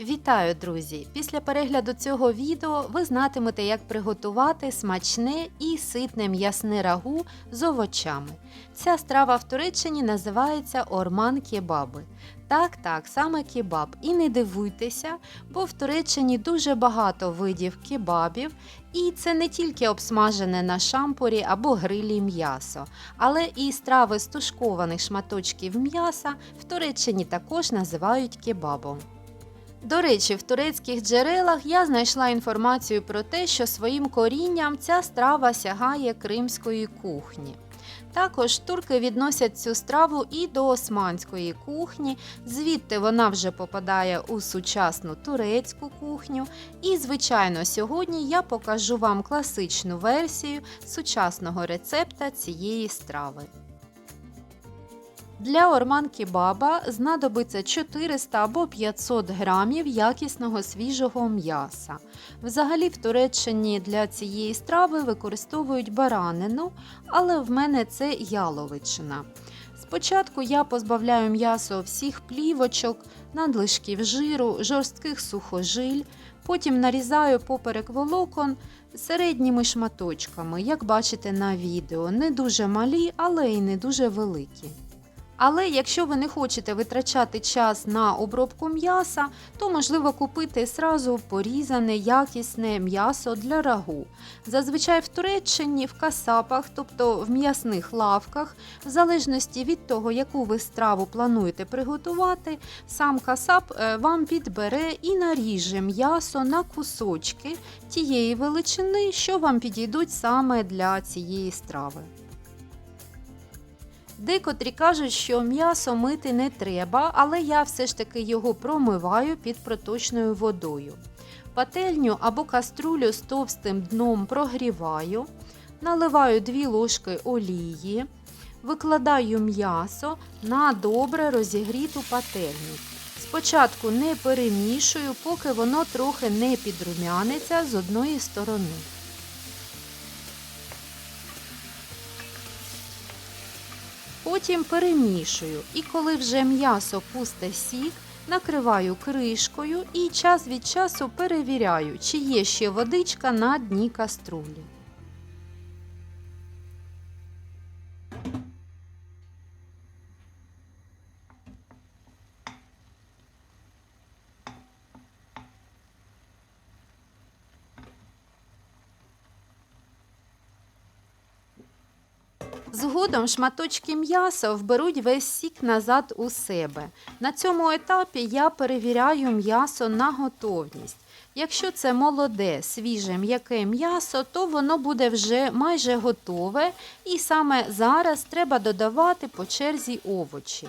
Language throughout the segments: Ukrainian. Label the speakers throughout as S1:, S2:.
S1: Вітаю, друзі! Після перегляду цього відео ви знатимете, як приготувати смачне і ситне м'ясне рагу з овочами. Ця страва в Туреччині називається орман кебаби. Так, так, саме кебаб. І не дивуйтеся, бо в Туреччині дуже багато видів кебабів, і це не тільки обсмажене на шампурі або грилі м'ясо, але і страви з тушкованих шматочків м'яса в Туреччині також називають кебабом. До речі, в турецьких джерелах я знайшла інформацію про те, що своїм корінням ця страва сягає кримської кухні. Також турки відносять цю страву і до османської кухні, звідти вона вже попадає у сучасну турецьку кухню. І, звичайно, сьогодні я покажу вам класичну версію сучасного рецепта цієї страви. Для орман кебаба знадобиться 400 або 500 грамів якісного свіжого м'яса. Взагалі в Туреччині для цієї страви використовують баранину, але в мене це яловичина. Спочатку я позбавляю м'ясо всіх плівочок, надлишків жиру, жорстких сухожиль, потім нарізаю поперек волокон середніми шматочками, як бачите на відео, не дуже малі, але й не дуже великі. Але якщо ви не хочете витрачати час на обробку м'яса, то можливо купити сразу порізане якісне м'ясо для рагу. Зазвичай в Туреччині в касапах, тобто в м'ясних лавках, в залежності від того, яку ви страву плануєте приготувати, сам касап е, вам підбере і наріже м'ясо на кусочки тієї величини, що вам підійдуть саме для цієї страви. Декотрі кажуть, що м'ясо мити не треба, але я все ж таки його промиваю під проточною водою. Пательню або каструлю з товстим дном прогріваю, наливаю 2 ложки олії, викладаю м'ясо на добре розігріту пательню. Спочатку не перемішую, поки воно трохи не підрумяниться з одної сторони. Потім перемішую і коли вже м'ясо пусте сік, накриваю кришкою і час від часу перевіряю, чи є ще водичка на дні каструлі. Згодом шматочки м'яса вберуть весь сік назад у себе. На цьому етапі я перевіряю м'ясо на готовність. Якщо це молоде, свіже м'яке м'ясо, то воно буде вже майже готове, і саме зараз треба додавати по черзі овочі.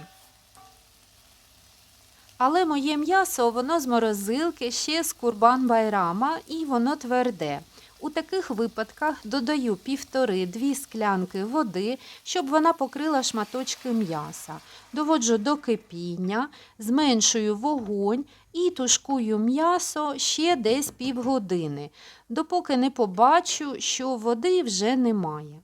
S1: Але моє м'ясо воно з морозилки ще з курбан байрама і воно тверде. У таких випадках додаю півтори-дві склянки води, щоб вона покрила шматочки м'яса. Доводжу до кипіння, зменшую вогонь і тушкую м'ясо ще десь півгодини, допоки не побачу, що води вже немає.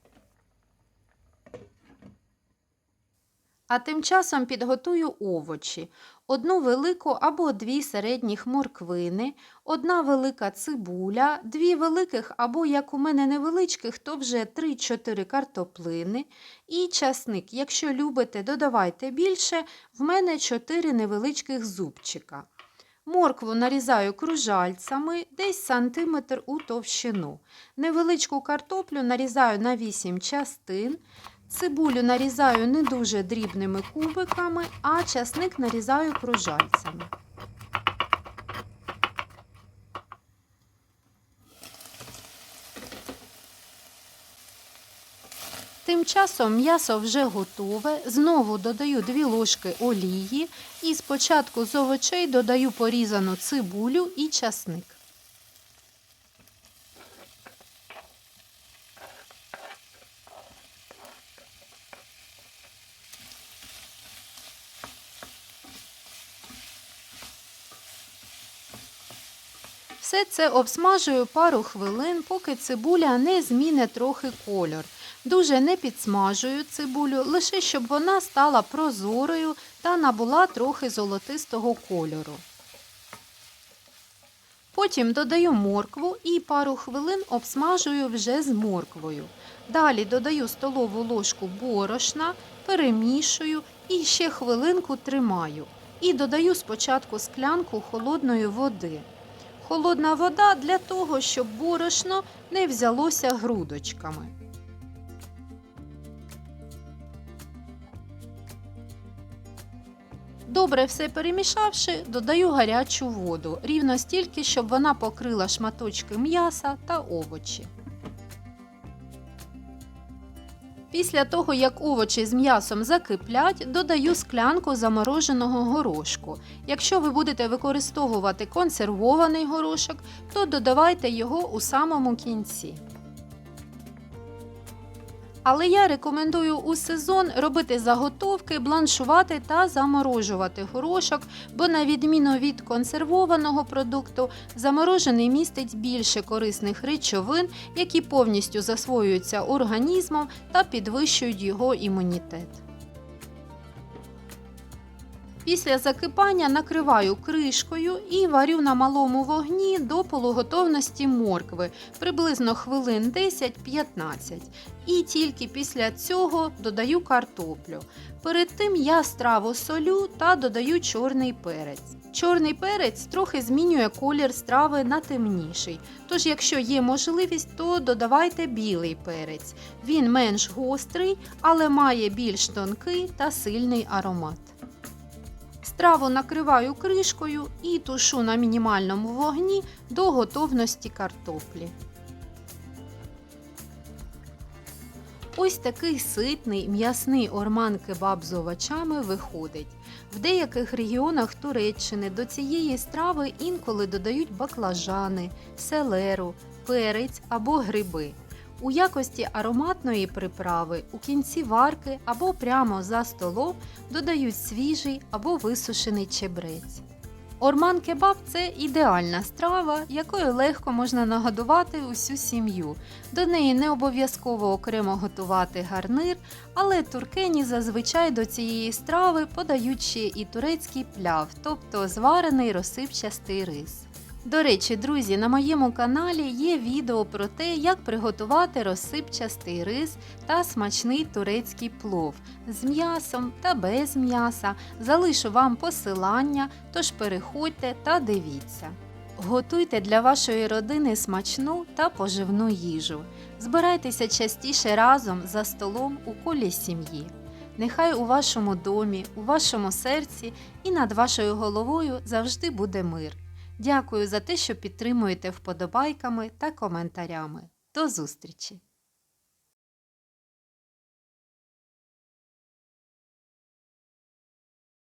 S1: А тим часом підготую овочі. Одну велику або дві середніх морквини, одна велика цибуля, дві великих або, як у мене невеличких, то вже 3-4 картоплини і часник. Якщо любите, додавайте більше, в мене 4 невеличких зубчика. Моркву нарізаю кружальцями десь сантиметр у товщину. Невеличку картоплю нарізаю на 8 частин. Цибулю нарізаю не дуже дрібними кубиками, а часник нарізаю кружальцями. Тим часом м'ясо вже готове. Знову додаю 2 ложки олії і спочатку з овочей додаю порізану цибулю і часник. Все це обсмажую пару хвилин, поки цибуля не зміне трохи кольор. Дуже не підсмажую цибулю, лише щоб вона стала прозорою та набула трохи золотистого кольору. Потім додаю моркву і пару хвилин обсмажую вже з морквою. Далі додаю столову ложку борошна, перемішую і ще хвилинку тримаю. І додаю спочатку склянку холодної води. Холодна вода для того, щоб борошно не взялося грудочками. Добре все перемішавши, додаю гарячу воду, рівно стільки, щоб вона покрила шматочки м'яса та овочі. Після того, як овочі з м'ясом закиплять, додаю склянку замороженого горошку. Якщо ви будете використовувати консервований горошок, то додавайте його у самому кінці. Але я рекомендую у сезон робити заготовки, бланшувати та заморожувати горошок, бо на відміну від консервованого продукту, заморожений містить більше корисних речовин, які повністю засвоюються організмом та підвищують його імунітет. Після закипання накриваю кришкою і варю на малому вогні до полуготовності моркви приблизно хвилин 10-15. І тільки після цього додаю картоплю. Перед тим я страву солю та додаю чорний перець. Чорний перець трохи змінює колір страви на темніший. Тож, якщо є можливість, то додавайте білий перець. Він менш гострий, але має більш тонкий та сильний аромат. Страву накриваю кришкою і тушу на мінімальному вогні до готовності картоплі. Ось такий ситний м'ясний орман кебаб з овочами виходить. В деяких регіонах Туреччини до цієї страви інколи додають баклажани, селеру, перець або гриби. У якості ароматної приправи у кінці варки або прямо за столом додають свіжий або висушений чебрець. Орман кебаб це ідеальна страва, якою легко можна нагодувати усю сім'ю. До неї не обов'язково окремо готувати гарнир, але туркені зазвичай до цієї страви подають ще і турецький пляв, тобто зварений розсипчастий рис. До речі, друзі, на моєму каналі є відео про те, як приготувати розсипчастий рис та смачний турецький плов з м'ясом та без м'яса. Залишу вам посилання, тож переходьте та дивіться. Готуйте для вашої родини смачну та поживну їжу. Збирайтеся частіше разом за столом у колі сім'ї. Нехай у вашому домі, у вашому серці і над вашою головою завжди буде мир. Дякую за те, що підтримуєте вподобайками та коментарями. До зустрічі!